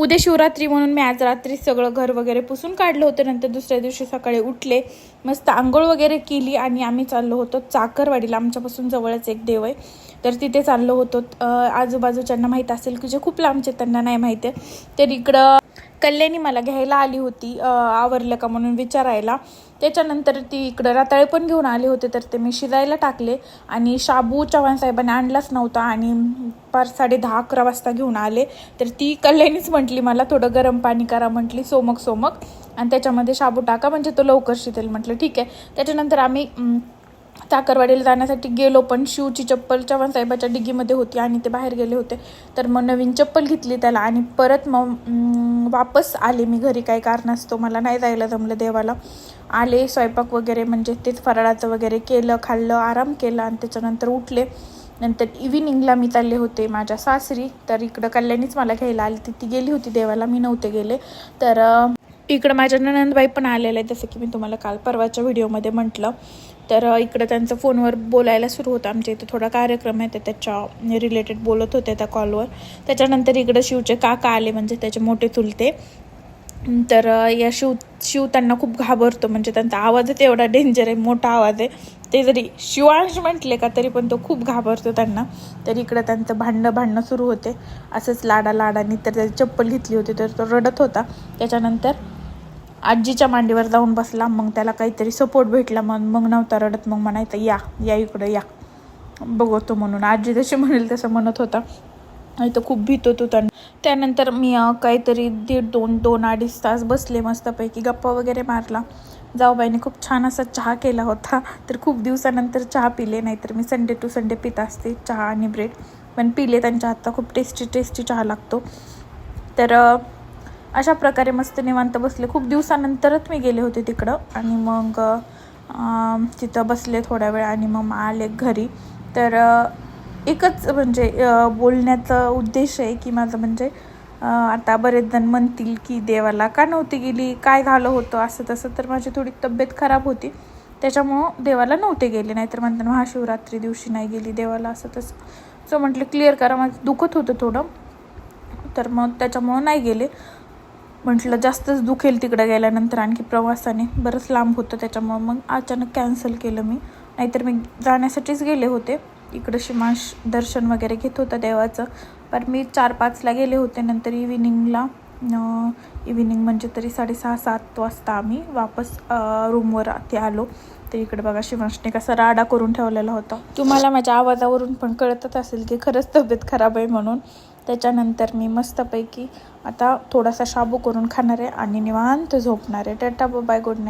उद्या शिवरात्री म्हणून मी आज रात्री सगळं घर वगैरे पुसून काढलं होतं. नंतर दुसऱ्या दिवशी सकाळी उठले मस्त आंघोळ वगैरे केली आणि आम्ही चाललो होतो चाकरवाडीला. आमच्यापासून जवळच एक देव आहे. तर तिथे चाललो होतो. आजूबाजूच्यांना माहीत असेल की जे खूप लांबचे त्यांना नाही माहिती आहे. तर इकडं कल्याणी मला घ्यायला आली होती आवरलं का म्हणून विचारायला. त्याच्यानंतर ती इकडं रताळे पण घेऊन आले होते तर ते मी शिजायला टाकले. आणि शाबू चव्हाण साहेबांनी आणलाच नव्हता आणि पार साडे दहा अकरा वाजता घेऊन आले. तर ती कल्याणीच म्हटली मला थोडं गरम पाणी करा म्हटली सोमक सोमक. आणि त्याच्यामध्ये शाबू टाका म्हणजे तो लवकर शिजेल म्हटलं. ठीक आहे. त्याच्यानंतर आम्ही अं, चाकरवाडीला जाण्यासाठी गेलो पण शिवची चप्पल चव्हाण साहेबाच्या डिगीमध्ये होती आणि ते बाहेर गेले होते. तर मग नवीन चप्पल घेतली त्याला आणि परत मग वापस आले मी घरी. काही कारणास्तव मला नाही जायला जमलं देवाला. आले स्वयंपाक वगैरे म्हणजे तेच फराळाचं वगैरे केलं खाल्लं आराम केला आणि त्याच्यानंतर उठले. नंतर इव्हिनिंगला मी चालले होते माझ्या सासरी. तर इकडं कल्याणीच मला घ्यायला आली. ती ती गेली होती देवाला मी नव्हते गेले. तर इकडं माझ्या ननंदबाई पण आलेल्या आहे जसं की मी तुम्हाला काल परवाच्या व्हिडिओमध्ये म्हटलं. तर इकडं त्यांचं फोनवर बोलायला सुरू होतं. आमच्या इथं थोडा कार्यक्रम आहे ते त्याच्या रिलेटेड बोलत होते त्या कॉलवर त्याच्यानंतर इकडं शिवचे काका आले म्हणजे त्याचे मोठे चुलते. तर या शिव शिव त्यांना खूप घाबरतो म्हणजे त्यांचा आवाजच एवढा डेंजर आहे मोठा आवाज आहे. ते जरी शिवांश म्हटले का तरी पण तो खूप घाबरतो त्यांना. तर इकडं त्यांचं भांडणं भांडणं सुरू होते. असंच लाडा लाडानी तर त्याची चप्पल घेतली होती तर तो रडत होता. त्याच्यानंतर आजीच्या मांडीवर जाऊन बसला मग त्याला काहीतरी सपोर्ट भेटला मग मग नव्हता रडत मग म्हणायचं या या इकडं या. बघतो म्हणून. आजी जशी म्हणेल तसं म्हणत होता. आणि तो खूप भीत होतो त्यांना त्यानंतर मी काहीतरी दीड दोन दोन अडीच तास बसले मस्तपैकी गप्पा वगैरे मारला. जाऊबाईने खूप छान असा चहा केला होता तर खूप दिवसानंतर चहा पिले नाहीतर मी संडे टू संडे पित असते चहा आणि ब्रेड पण पिले त्यांच्या हातचा खूप टेस्टी टेस्टी चहा लागतो. तर अशा प्रकारे मस्त निवांत बसले. खूप दिवसानंतरच मी गेले होते तिकडं. आणि मग तिथं बसले थोड्या वेळ आणि मग आले घरी. तर एकच म्हणजे बोलण्याचा उद्देश आहे की माझं म्हणजे आता बरेच जण म्हणतील की देवाला का नव्हती गेली काय झालं होतं असं तसं. तर माझी थोडी तब्येत खराब होती. त्याच्यामुळं देवाला नव्हते गेले. नाहीतर म्हणतात महाशिवरात्री दिवशी नाही गेली देवाला असं तसं. सो म्हटलं क्लिअर करा. माझं दुखत होतं थोडं. तर मग त्याच्यामुळं नाही गेले. म्हटलं जास्तच दुखेल तिकडं गेल्यानंतर. आणखी प्रवासाने बरंच लांब होतं त्याच्यामुळं मग अचानक कॅन्सल केलं मी. नाहीतर मी जाण्यासाठीच गेले होते. इकडं शिमाश दर्शन वगैरे घेत होतं देवाचं. पण मी चार पाचला गेले होते. नंतर इव्हिनिंगला इव्हिनिंग म्हणजे तरी साडेसहा सात वाजता आम्ही वापस रूमवर ते आलो. तर इकडे बघा शिवांशने कसा राडा करून ठेवलेला होता. तुम्हाला माझ्या आवाजावरून पण कळतच असेल की खरंच तब्येत खराब आहे म्हणून. त्याच्यानंतर मी मस्तपैकी आता थोडासा शाबू करून खाणार आहे आणि निवांत झोपणार आहे. Tata bye good night